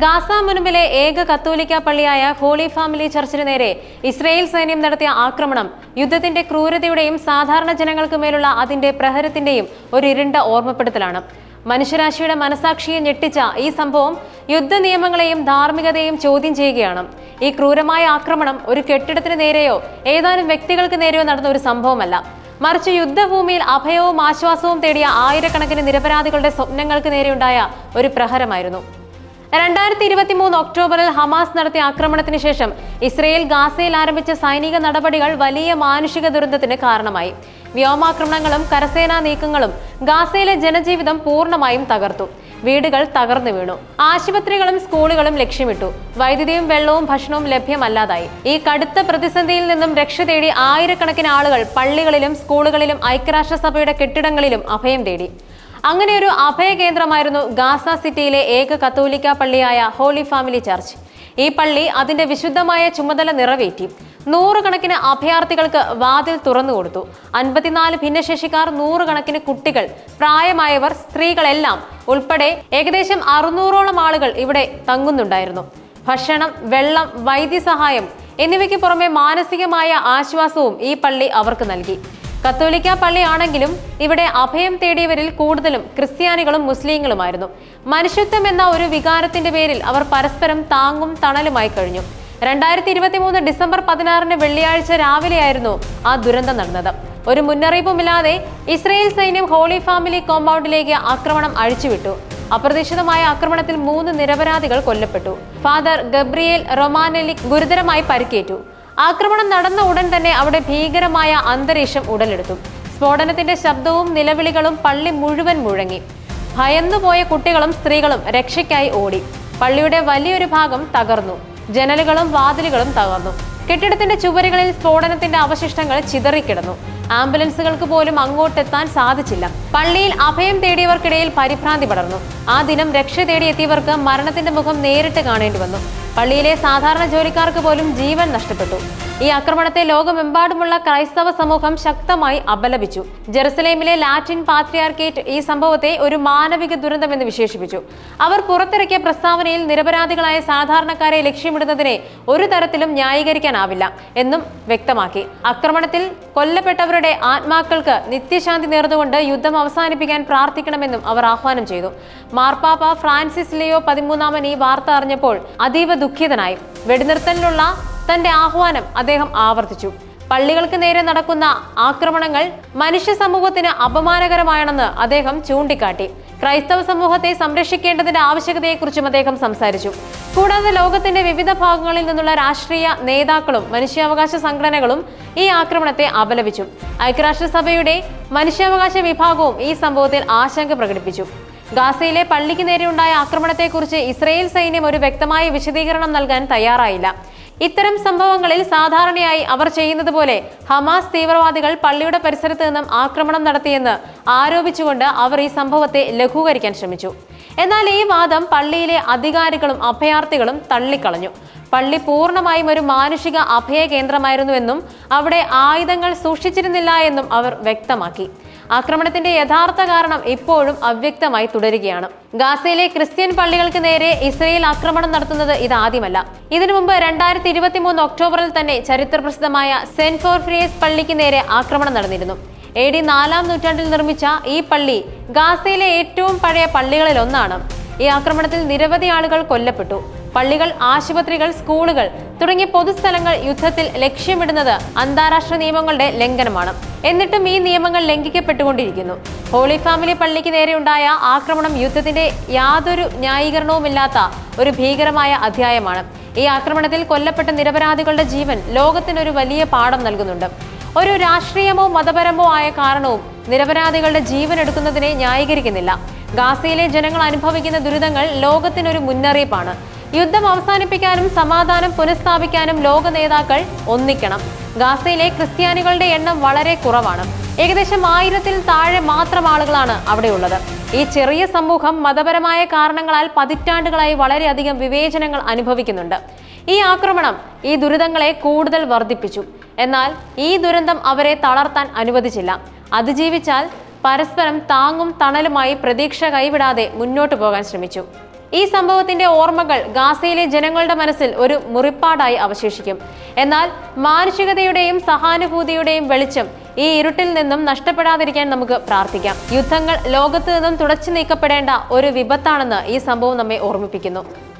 Gaza മുൻപിലെ ഏക കത്തോലിക്ക പള്ളിയായ holy family ചർച്ചിനു നേരെ ഇസ്രയേൽ സൈന്യം നടത്തിയ ആക്രമണം യുദ്ധത്തിന്റെ ക്രൂരതയുടെയും സാധാരണ ജനങ്ങൾക്ക് മേലുള്ള അതിന്റെ പ്രഹരത്തിന്റെയും ഒരു ഇരുണ്ട ഓർമ്മപ്പെടുത്തലാണ്. മനുഷ്യരാശിയുടെ മനസാക്ഷിയെ ഞെട്ടിച്ച ഈ സംഭവം യുദ്ധ നിയമങ്ങളെയും ധാർമ്മികതയെയും ചോദ്യം ചെയ്യുകയാണ്. ഈ ക്രൂരമായ ആക്രമണം ഒരു കെട്ടിടത്തിന് നേരെയോ ഏതാനും വ്യക്തികൾക്ക് നേരെയോ നടന്ന ഒരു സംഭവമല്ല. മറിച്ച് യുദ്ധഭൂമിയിൽ അഭയവും ആശ്വാസവും തേടിയ ആയിരക്കണക്കിന് നിരപരാധികളുടെ സ്വപ്നങ്ങൾക്ക് നേരെയുണ്ടായ ഒരു പ്രഹരമായിരുന്നു. രണ്ടായിരത്തി ഇരുപത്തി മൂന്ന് ഒക്ടോബറിൽ ഹമാസ് നടത്തിയ ആക്രമണത്തിന് ശേഷം ഇസ്രയേൽ ഗാസയിൽ ആരംഭിച്ച സൈനിക നടപടികൾ വലിയ മാനുഷിക ദുരന്തത്തിന് കാരണമായി. വ്യോമാക്രമണങ്ങളും കരസേനാ നീക്കങ്ങളും ഗാസയിലെ ജനജീവിതം പൂർണമായും തകർത്തു. വീടുകൾ തകർന്നു വീണു. ആശുപത്രികളും സ്കൂളുകളും ലക്ഷ്യമിട്ടു. വൈദ്യുതിയും വെള്ളവും ഭക്ഷണവും ലഭ്യമല്ലാതായി. ഈ കടുത്ത പ്രതിസന്ധിയിൽ നിന്നും രക്ഷ തേടി ആയിരക്കണക്കിന് ആളുകൾ പള്ളികളിലും സ്കൂളുകളിലും ഐക്യരാഷ്ട്രസഭയുടെ കെട്ടിടങ്ങളിലും അഭയം തേടി. അങ്ങനെ ഒരു അഭയകേന്ദ്രമായിരുന്നു ഗാസ സിറ്റിയിലെ ഏക കത്തോലിക്ക പള്ളിയായ ഹോളി ഫാമിലി ചർച്ച്. ഈ പള്ളി അതിന്റെ വിശുദ്ധമായ ചുമതല നിറവേറ്റി. നൂറുകണക്കിന് അഭയാർത്ഥികൾക്ക് വാതിൽ തുറന്നു കൊടുത്തു. അൻപത്തിനാല് ഭിന്നശേഷിക്കാർ നൂറുകണക്കിന് കുട്ടികൾ പ്രായമായവർ സ്ത്രീകളെല്ലാം ഉൾപ്പെടെ ഏകദേശം അറുന്നൂറോളം ആളുകൾ ഇവിടെ തങ്ങുന്നുണ്ടായിരുന്നു. ഭക്ഷണം വെള്ളം വൈദ്യസഹായം എന്നിവയ്ക്ക് പുറമെ മാനസികമായ ആശ്വാസവും ഈ പള്ളി അവർക്ക് നൽകി. കത്തോലിക്ക പള്ളിയാണെങ്കിലും ഇവിടെ അഭയം തേടിയവരിൽ കൂടുതലും ക്രിസ്ത്യാനികളും മുസ്ലിങ്ങളുമായിരുന്നു. മനുഷ്യത്വം എന്ന ഒരു വികാരത്തിന്റെ പേരിൽ അവർ പരസ്പരം താങ്ങും തണലുമായി കഴിഞ്ഞു. രണ്ടായിരത്തി ഇരുപത്തി മൂന്ന് ഡിസംബർ പതിനാറിന് വെള്ളിയാഴ്ച രാവിലെയായിരുന്നു ആ ദുരന്തം നടന്നത്. ഒരു മുന്നറിയിപ്പുമില്ലാതെ ഇസ്രയേൽ സൈന്യം ഹോളി ഫാമിലി കോമ്പൗണ്ടിലേക്ക് ആക്രമണം അഴിച്ചുവിട്ടു. അപ്രതീക്ഷിതമായ ആക്രമണത്തിൽ മൂന്ന് നിരപരാധികൾ കൊല്ലപ്പെട്ടു. ഫാദർ ഗബ്രിയേൽ റൊമാനലിക് ഗുരുതരമായി പരിക്കേറ്റു. ആക്രമണം നടന്ന ഉടൻ തന്നെ അവിടെ ഭീകരമായ അന്തരീക്ഷം ഉടലെടുത്തു. സ്ഫോടനത്തിന്റെ ശബ്ദവും നിലവിളികളും പള്ളി മുഴുവൻ മുഴങ്ങി. ഭയന്നുപോയ കുട്ടികളും സ്ത്രീകളും രക്ഷയ്ക്കായി ഓടി. പള്ളിയുടെ വലിയൊരു ഭാഗം തകർന്നു. ജനലുകളും വാതിലുകളും തകർന്നു. കെട്ടിടത്തിന്റെ ചുവരുകളിൽ സ്ഫോടനത്തിന്റെ അവശിഷ്ടങ്ങൾ ചിതറിക്കിടന്നു. ആംബുലൻസുകൾക്ക് പോലും അങ്ങോട്ടെത്താൻ സാധിച്ചില്ല. പള്ളിയിൽ അഭയം തേടിയവർക്കിടയിൽ പരിഭ്രാന്തി പടർന്നു. ആ ദിനം രക്ഷ തേടിയെത്തിയവർക്ക് മരണത്തിന്റെ മുഖം നേരിട്ട് കാണേണ്ടി വന്നു. പള്ളിയിലെ സാധാരണ ജോലിക്കാർക്ക് പോലും ജീവൻ നഷ്ടപ്പെട്ടു. ഈ ആക്രമണത്തെ ലോകമെമ്പാടുമുള്ള ക്രൈസ്തവ സമൂഹം ശക്തമായി അപലപിച്ചു. ജെറുസലേമിലെ ലാറ്റിൻ പാത്രിയാർക്കേറ്റ് ഈ സംഭവത്തെ ഒരു മാനവിക ദുരന്തമെന്ന് വിശേഷിപ്പിച്ചു. അവർ പുറത്തിറക്കിയ പ്രസ്താവനയിൽ നിരപരാധികളായ സാധാരണക്കാരെ ലക്ഷ്യമിടുന്നതിനെ ഒരു തരത്തിലും ന്യായീകരിക്കാനാവില്ല എന്നും വ്യക്തമാക്കി. ആക്രമണത്തിൽ കൊല്ലപ്പെട്ടവരുടെ ആത്മാക്കൾക്ക് നിത്യശാന്തി നേർന്നുകൊണ്ട് യുദ്ധം അവസാനിപ്പിക്കാൻ പ്രാർത്ഥിക്കണമെന്നും അവർ ആഹ്വാനം ചെയ്തു. മാർപ്പാപ്പ ഫ്രാൻസിസ് ലിയോ പതിമൂന്നാമൻ ഈ വാർത്ത അറിഞ്ഞപ്പോൾ അതീവ ദുഃഖിതനായി. വെടിനിർത്തലിനുള്ള തന്റെ ആഹ്വാനം അദ്ദേഹം ആവർത്തിച്ചു. പള്ളികൾക്ക് നേരെ നടക്കുന്ന ആക്രമണങ്ങൾ മനുഷ്യ സമൂഹത്തിന് അപമാനകരമാണെന്ന് അദ്ദേഹം ചൂണ്ടിക്കാട്ടി. ക്രൈസ്തവ സമൂഹത്തെ സംരക്ഷിക്കേണ്ടതിന്റെ ആവശ്യകതയെക്കുറിച്ചും അദ്ദേഹം സംസാരിച്ചു. കൂടാതെ ലോകത്തിന്റെ വിവിധ ഭാഗങ്ങളിൽ നിന്നുള്ള രാഷ്ട്രീയ നേതാക്കളും മനുഷ്യാവകാശ സംഘടനകളും ഈ ആക്രമണത്തെ അപലപിച്ചു. ഐക്യരാഷ്ട്രസഭയുടെ മനുഷ്യാവകാശ വിഭാഗവും ഈ സംഭവത്തിൽ ആശങ്ക പ്രകടിപ്പിച്ചു. ഗാസയിലെ പള്ളിക്ക് നേരെയുണ്ടായ ആക്രമണത്തെക്കുറിച്ച് ഇസ്രയേൽ സൈന്യം ഒരു വ്യക്തമായ വിശദീകരണം നൽകാൻ തയ്യാറായില്ല. ഇത്തരം സംഭവങ്ങളിൽ സാധാരണയായി അവർ ചെയ്യുന്നത് പോലെ ഹമാസ് തീവ്രവാദികൾ പള്ളിയുടെ പരിസരത്ത് നിന്നും ആക്രമണം നടത്തിയെന്ന് ആരോപിച്ചുകൊണ്ട് അവർ ഈ സംഭവത്തെ ലഘൂകരിക്കാൻ ശ്രമിച്ചു. എന്നാൽ ഈ വാദം പള്ളിയിലെ അധികാരികളും അഭയാർത്ഥികളും തള്ളിക്കളഞ്ഞു. പള്ളി പൂർണമായും ഒരു മാനുഷിക അഭയ കേന്ദ്രമായിരുന്നുവെന്നും അവിടെ ആയുധങ്ങൾ സൂക്ഷിച്ചിരുന്നില്ല എന്നും അവർ വ്യക്തമാക്കി. ആക്രമണത്തിന്റെ യഥാർത്ഥ കാരണം ഇപ്പോഴും അവ്യക്തമായി തുടരുകയാണ്. ഗാസയിലെ ക്രിസ്ത്യൻ പള്ളികൾക്ക് നേരെ ഇസ്രയേൽ ആക്രമണം നടത്തുന്നത് ഇതാദ്യമല്ല. ഇതിനു മുമ്പ് രണ്ടായിരത്തി ഇരുപത്തി മൂന്ന് ഒക്ടോബറിൽ തന്നെ ചരിത്രപ്രസിദ്ധമായ സെന്റ് ഫോർഫ്രിയസ് പള്ളിക്ക് നേരെ ആക്രമണം നടന്നിരുന്നു. എ ഡി നാലാം നൂറ്റാണ്ടിൽ നിർമ്മിച്ച ഈ പള്ളി ഗാസയിലെ ഏറ്റവും പഴയ പള്ളികളിൽ ഒന്നാണ്. ഈ ആക്രമണത്തിൽ നിരവധി ആളുകൾ കൊല്ലപ്പെട്ടു. പള്ളികൾ ആശുപത്രികൾ സ്കൂളുകൾ തുടങ്ങിയ പൊതുസ്ഥലങ്ങൾ യുദ്ധത്തിൽ ലക്ഷ്യമിടുന്നത് അന്താരാഷ്ട്ര നിയമങ്ങളുടെ ലംഘനമാണ്. എന്നിട്ടും ഈ നിയമങ്ങൾ ലംഘിക്കപ്പെട്ടുകൊണ്ടിരിക്കുന്നു. ഹോളി ഫാമിലി പള്ളിക്ക് നേരെയുണ്ടായ ആക്രമണം യുദ്ധത്തിന്റെ യാതൊരു ന്യായീകരണവുമില്ലാത്ത ഒരു ഭീകരമായ അധ്യായമാണ്. ഈ ആക്രമണത്തിൽ കൊല്ലപ്പെട്ട നിരപരാധികളുടെ ജീവൻ ലോകത്തിനൊരു വലിയ പാഠം നൽകുന്നുണ്ട്. ഒരു രാഷ്ട്രീയമോ മതപരമോ ആയ കാരണവും നിരപരാധികളുടെ ജീവൻ എടുക്കുന്നതിനെ ന്യായീകരിക്കുന്നില്ല. ഗാസയിലെ ജനങ്ങൾ അനുഭവിക്കുന്ന ദുരിതങ്ങൾ ലോകത്തിനൊരു മുന്നറിയിപ്പാണ്. യുദ്ധം അവസാനിപ്പിക്കാനും സമാധാനം പുനഃസ്ഥാപിക്കാനും ലോക നേതാക്കൾ ഒന്നിക്കണം. ഗാസയിലെ ക്രിസ്ത്യാനികളുടെ എണ്ണം വളരെ കുറവാണ്. ഏകദേശം ആയിരത്തിൽ താഴെ മാത്രം ആളുകളാണ് അവിടെയുള്ളത്. ഈ ചെറിയ സമൂഹം മതപരമായ കാരണങ്ങളാൽ പതിറ്റാണ്ടുകളായി വളരെയധികം വിവേചനങ്ങൾ അനുഭവിക്കുന്നുണ്ട്. ഈ ആക്രമണം ഈ ദുരിതങ്ങളെ കൂടുതൽ വർദ്ധിപ്പിച്ചു. എന്നാൽ ഈ ദുരന്തം അവരെ തളർത്താൻ അനുവദിച്ചില്ല. അതിജീവിച്ചാൽ പരസ്പരം താങ്ങും തണലുമായി പ്രതീക്ഷ കൈവിടാതെ മുന്നോട്ടു പോകാൻ ശ്രമിച്ചു. ഈ സംഭവത്തിന്റെ ഓർമ്മകൾ ഗാസയിലെ ജനങ്ങളുടെ മനസ്സിൽ ഒരു മുറിപ്പാടായി അവശേഷിക്കും. എന്നാൽ മാനുഷികതയുടെയും സഹാനുഭൂതിയുടെയും വെളിച്ചം ഈ ഇരുട്ടിൽ നിന്നും നഷ്ടപ്പെടാതിരിക്കാൻ നമുക്ക് പ്രാർത്ഥിക്കാം. യുദ്ധങ്ങൾ ലോകത്ത് നിന്നും തുടച്ചു നീക്കപ്പെടേണ്ട ഒരു വിപത്താണെന്ന് ഈ സംഭവം നമ്മെ ഓർമ്മിപ്പിക്കുന്നു.